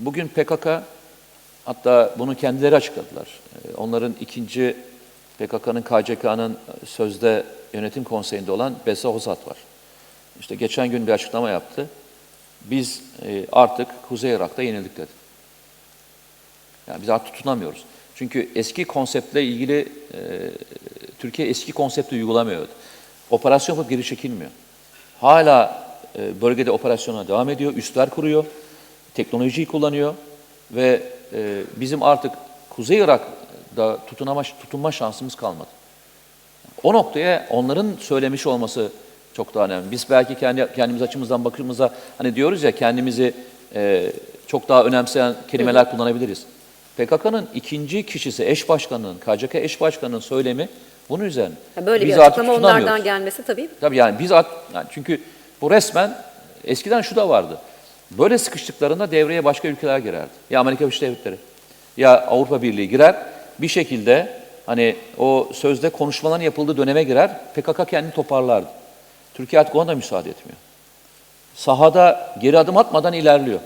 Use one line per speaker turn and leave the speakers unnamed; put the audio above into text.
Bugün PKK, hatta bunu kendileri açıkladılar. Ee, Onların ikinci PKK'nın, KCK'nın sözde yönetim konseyinde olan Besa Hozat var. İşte geçen gün bir açıklama yaptı. Biz e, artık Kuzey Irak'ta yenildik dedi. Yani biz artık tutunamıyoruz. Çünkü eski konseptle ilgili e, Türkiye eski konsepti uygulamıyor. Operasyon yapıp geri çekilmiyor. Hala e, bölgede operasyona devam ediyor, üstler kuruyor, teknolojiyi kullanıyor ve e, bizim artık Kuzey Irak'da tutunama, tutunma şansımız kalmadı. O noktaya onların söylemiş olması çok daha önemli. Biz belki kendi kendimiz açımızdan bakımıza hani diyoruz ya kendimizi e, çok daha önemseyen kelimeler kullanabiliriz. PKK'nın ikinci kişisi eş başkanının, KCK eş başkanının söylemi bunun üzerine.
Ya Böyle
Biz
bir
artık
açıklama
tutunamıyoruz.
onlardan gelmesi tabii.
Tabii yani biz at, yani çünkü bu resmen eskiden şu da vardı. Böyle sıkıştıklarında devreye başka ülkeler girerdi. Ya Amerika Birleşik Devletleri ya Avrupa Birliği girer. Bir şekilde hani o sözde konuşmaların yapıldığı döneme girer. PKK kendini toparlardı. Türkiye artık ona da müsaade etmiyor. Sahada geri adım atmadan ilerliyor.